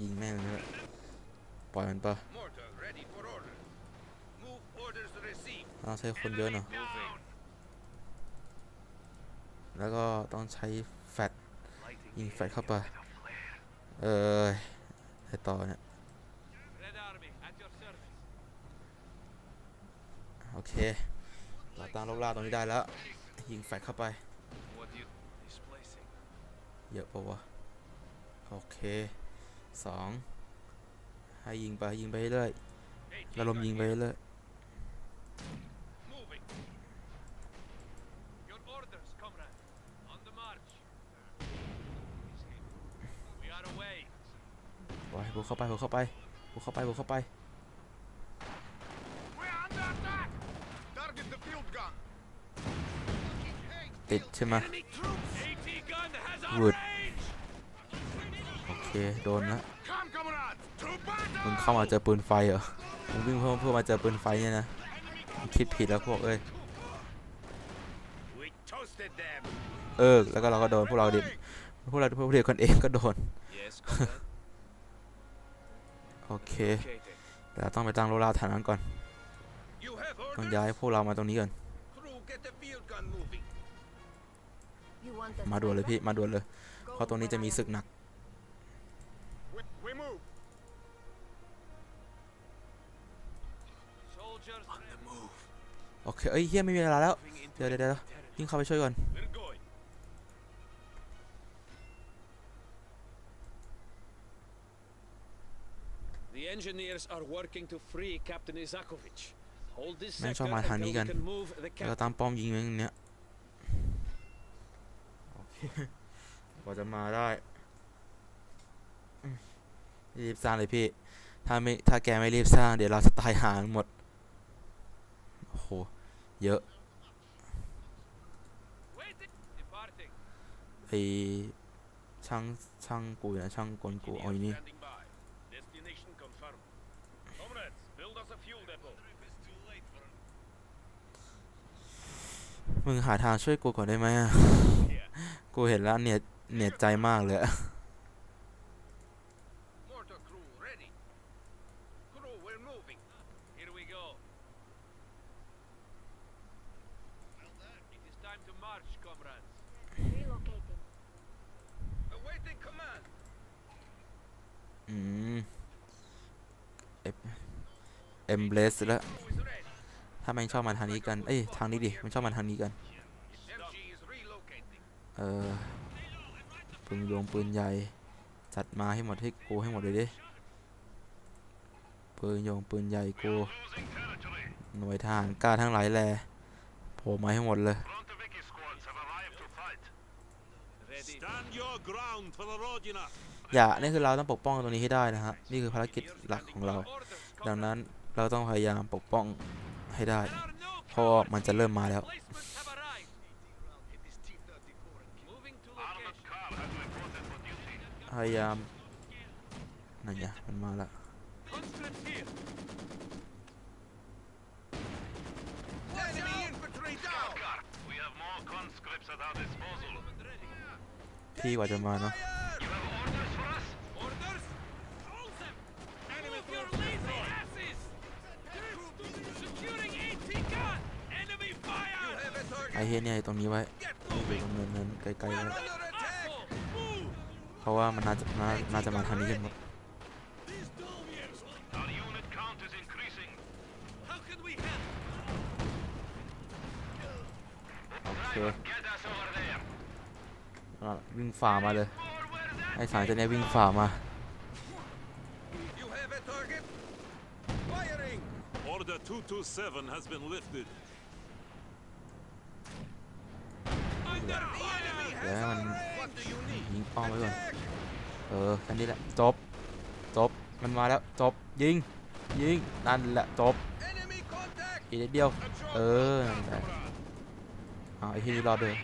ยิงแม่งเลยปล่อยมันปะ Mortar ready for order. Move orders received. ต้องใช้คนเยอะหน่อย Moving. แล้วก็ต้องใช้แฟลช Lighting ยิง the แฟลชเข้าไป area with a flare. เออไอต่อเนี่ย Red Army, at your service. โอเคเราตั้งรบล่าตรงนี้ได้แล้ว ยิงแฟลชเข้าไป What you displacing? เยอะปะวะ โอเค สองให้ยิงไปยิงไปเรื่อย Hey, ระลมยิงไปเรื่อย Moving. Your orders, comrade. On the march. We are away. ปล่อยบุกเข้าไปบุกเข้าไปบุกเข้าไปบุกเข้าไป We're under attack. Target the field gun. ติดใช่ไหม Enemy troops! เคโดนแล้ว Come, comrades. To battle. มึงเข้ามาเจอปืนไฟเหรอมึงวิ่งเพื่อเพื่อมาเจอปืนไฟเนี่ยนะมึงคิดผิดแล้วพวกเอ้ย We toasted them. เออแล้วก็เราก็โดนพวกเราเด็กพวกเราพวกเด็กคนเองก็โดน Yes, comrade. โอเค Locating. แต่เราต้องไปตั้งโลล่าฐานนั้นก่อน You have ต้อง orders. ย้ายพวกเรามาตรงนี้ก่อน Crew, get the field gun moving. You want us มาด่วนเลย back? พี่มาด่วนเลย Go เพราะตรงนี้จะมี where I ศึก am. หนัก เคเอ้ยเฮียไม่มีเวลาแล้ว Moving into เดี๋ยวเดี๋ยวเดี๋ยว territory. ยิ่งเข้าไปช่วยก่อน We're going. The engineers are working to free Captain Isakovich. Hold this แม่งชอบ sector มาทางนี้ until กัน we can move the แล้วก็ captain. ตั้งป้อมยิงไว้ตรงเนี้ยโอเคกว่าจะมาได้อืมรีบสร้างเลยพี่ ถ้าไม่ถ้าแกไม่รีบสร้างเดี๋ยวเราจะตายหาหมดโอ้โห เยอะไอช่างช่างกูนะช่างกลกูเอาอีนี่มึงหาทางช่วยกูก่อนได้ไหมอะ กูเห็นแล้วเนี่ย เนี่ยใจมากเลยอะ Mortar crew ready. Crew, we're moving. Here we go. It is time to march, comrades. Relocating. Awaiting command. อืมเอ็มเอ็มเบลสแล้ว Crew is ready. ถ้าแม่งชอบมาทางนี้กัน เอ้ยทางนี้ดิ มันชอบมาทางนี้กัน MG is relocating. เออปืนโยงปืนใหญ่ จัดมาให้หมดให้กูให้หมดเลยดิ ปืนโยงปืนใหญ่กูหน่วยทหารกล้าทั้งหลายแลโผล่มาให้หมดเลย Frontoviki อย่านี่คือเราต้องปกป้องตรงนี้ให้ได้นะฮะ นี่คือภารกิจหลักของเรา Orders, ดัง comrades. นั้นเราต้องพยายามปกป้องให้ได้ There are no เพราะว่า cowards. มันจะเริ่มมาแล้ว Replacements have arrived. Moving to location. car has reported for duty. พยายามนั่นไงมันมาละ ที่กว่าจะมาเนาะไอเฮเนี่ยตรงนี้ไว้ตรงเนินเนินไกลๆไว้เพราะว่ามันน่าจะน่าจะมาทางนี้กันหมดโอเค อะวิ่งฝ่ามาเลย ไอสารจะเนี่ยวิ่งฝ่ามา You have a target. Firing. Order 227 has been lifted. Under fire! Enemy Yeah, has our man. range. What do you need? ยิงป้อมไว้ก่อน Attack. เออแค่นี้แหละ จบ จบ มันมาแล้ว จบ ยิง ยิง นั่นแหละ จบ Enemy contact. อีกนิดเดียว A drone เออนั่นแหละอ้าวไอ้ที่นี่รอดเลย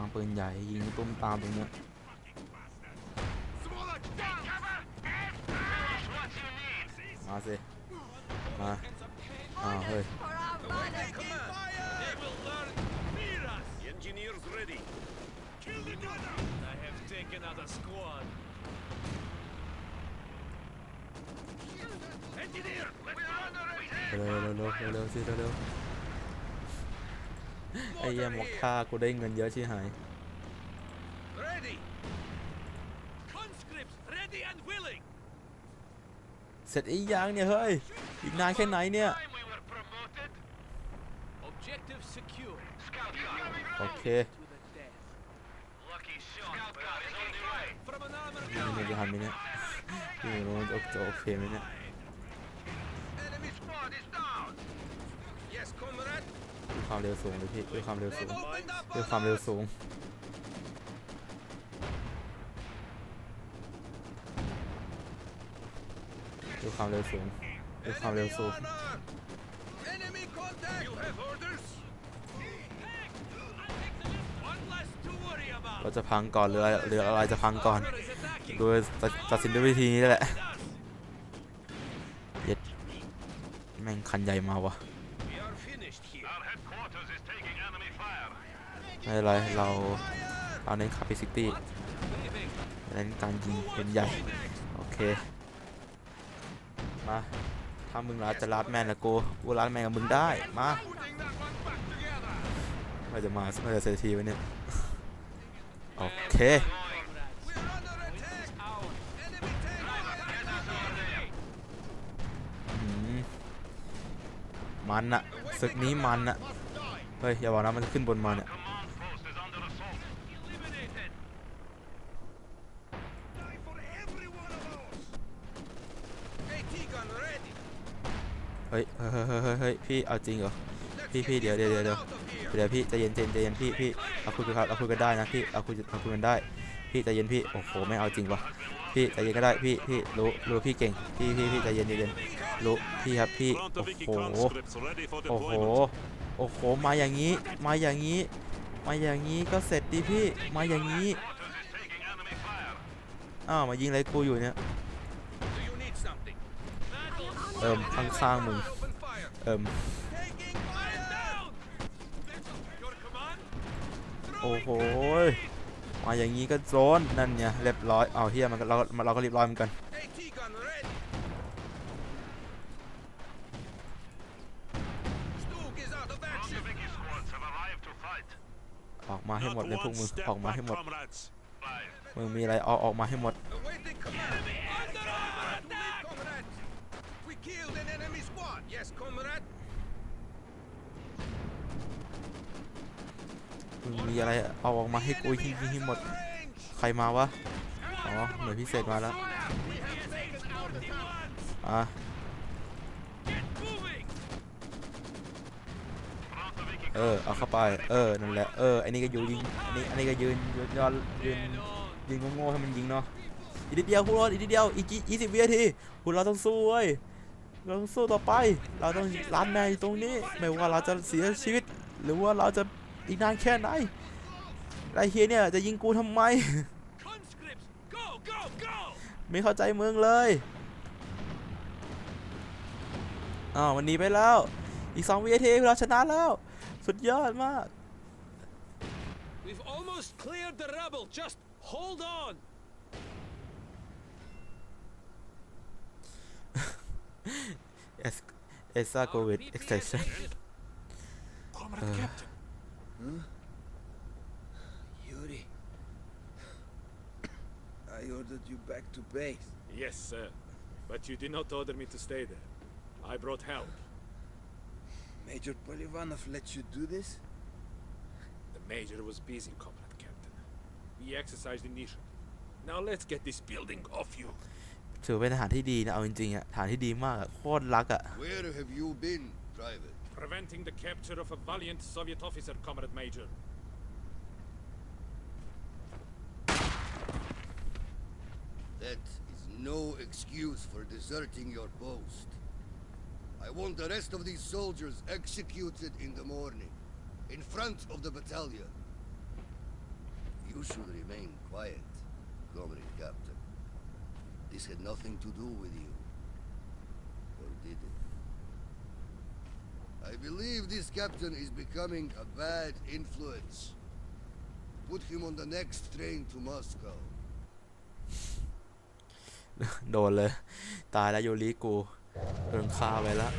ามปืนใหญ่ยิงตุ้มตามตรงเนี้ย Swallow down. มาสิ มา Ah, hey. For our mother. They will learn fear us. The engineers ready. Kill the gunner. I have taken out a squad. Engineer, let's go. เร็วเร็วเร็วเร็วเร็วสิเร็วเร็ว ไอ้เหี้ยหมกท่ากูได้เงินเยอะชิหาย Ready. Conscripts ready and willing. เสร็จอีกอย่างเนี่ยเฮ้ย อีกนานแค่ไหนเนี่ย Time we were promoted. Objective secure. Scout car. โอเค To the death. Lucky shot. Scout car is on the way. From an armored นี่มันจะทันไหมเนี่ยพี่ไม่รู้มันจะจะโอเคไหมเนี่ย ความเร็วสูงเลยพี่ด้วยความเร็วสูง Opened up ด้วยความเร็วสูงด้วยความเร็วสูงด้วยความเร็วสูง Enemy contact. You have orders. One less to worry about. เราจะพังก่อนหรืออะไรหรืออะไรจะพังก่อน Armor is attacking. โดยตัดตัดสินด้วยวิธีนี้แหละ Us. เย็ดแม่งคันใหญ่มาวะ We ไม่เป็นไรเราเราเน้นคาปิซิตี้เน้นการยิงเป็นใหญ่ โอเค มาถ้ามึงรัดจะรัดแมนละกูกูรัดแมนกับมึงได้ มา Putting that one back together. เราจะมาเราจะเซทีไว้เนี่ย โอเคมันอะศึกนี้มันอะเฮ้ย อย่าบอกนะมันจะขึ้นบนมาเนี่ย เฮ้ยเฮ้ยเฮ้ยเฮ้ยพี่เอาจริงเหรอ Let's Phi, get Phi, this điều, điều, gun điều, out of here. เดี๋ยวพี่ใจเย็นใจเย็นใจเย็นพี่พี่เราคุยกันครับเราคุยกันได้นะพี่เราคุยเราคุยกันได้ พี่ใจเย็นพี่โอ้โหไม่เอาจริงวะพี่ใจเย็นก็ได้พี่พี่รู้รู้พี่เก่งพี่พี่พี่ใจเย็นใจเย็นรู้พี่ครับพี่โอ้โหโอ้โหโอ้โหมาอย่างนี้มาอย่างนี้ มาอย่างนี้ก็เสร็จดิพี่มาอย่างนี้อ้าวมายิงอะไรกูอยู่เนี่ย เอิมข้างข้างมึงเอิมโอ้โหมาอย่างนี้ก็โซนนั่นเนี่ยเรียบร้อยเอาเฮียมันเราเราก็เรียบร้อยเหมือนกันออกมาให้หมดเลยพวกมึงออกมาให้หมดมึงมีอะไรออกออกมาให้หมด Yes, comrade. มึงมีอะไรเอาออกมาให้กูยิงยิงห้หมด ใครมาวะ อ๋อหน่วยพิเศษมาแล้ว อะ เออ เอาเข้าไป เออ นั่นแหละ เออ อันนี้ก็อยู่ยิง อันนี้ อันนี้ก็ยืนยืนยอนยืนยิงโง่ๆให้มันยิงเนาะ อีกนิดเดียวพวกเราอีกนิดเดียว อีกยี่สิบวินาทีพวกเราต้องสู้เว้ย เราต้องสู้ต่อไป เราต้องรันแมนอยู่ตรงนี้ ไม่ว่าเราจะเสียชีวิต หรือว่าเราจะอีกนานแค่ไหนไอเฮียเนี่ยจะยิงกูทำไม Go. Go. Go. ไม่เข้าใจเมึงเลยอ้าววันนี้ไปแล้ว อีกสองวิทีเราชนะแล้ว สุดยอดมาก We've almost cleared the rebel. Just hold on. Es Esa go with extension Comrade ah. Captain. Hmm? Yuri. I ordered you back to base. Yes, sir. But you did not order me to stay there. I brought help. Major Polivanov let you do this? The Major was busy, Comrade Captain. We exercised initiative. Now let's get this building off you. ถือเป็นทหารที่ดีนะ เอาจริงๆอะทหารที่ดีมากอะโคตรรักอะ Where have you been, Private? Preventing the capture of a valiant Soviet officer, Comrade Major. That is no excuse for deserting your post. I want the rest of these soldiers executed in the morning, in front of the battalion. You should remain quiet, Comrade Captain. This had nothing to do with you. Or did it? I believe this captain is becoming a bad influence. Put him on the next train to Moscow. โดนเลย ตายแล้วโยริกูโดนฆ่าไปแล้ว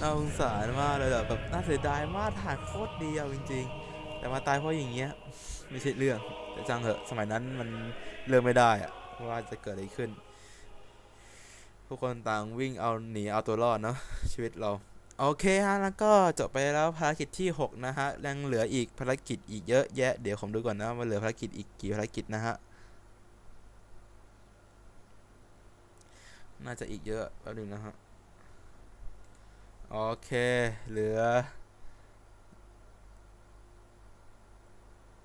น่าสงสารมากเลยแบบน่าเสียดายมากถ่ายโคตรดีเอาจริง ๆ แต่มาตายเพราะอย่างเงี้ย ไม่ใช่เรื่อง แต่จังเหอะ สมัยนั้นมันเลือกไม่ได้อะ ว่าจะเกิดอะไรขึ้น ทุกคนต่างวิ่งเอาหนีเอาตัวรอดเนาะชีวิตเรา โอเคฮะแล้วก็จบไปแล้วภารกิจที่ 6 นะฮะยังเหลืออีกภารกิจอีกเยอะแยะ เดี๋ยวผมดูก่อนนะว่าเหลือภารกิจอีกกี่ภารกิจนะฮะน่าจะอีกเยอะแป๊บนึงนะฮะโอเคเหลือ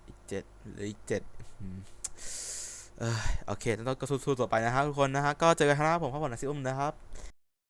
อีกเจ็ดเหลืออีกเจ็ด เออโอเคต้องก็สู้ๆต่อไปนะครับทุกคนนะฮะก็เจอกันครั้งหน้าผมพ่อผมนักซิอุ้มนะครับ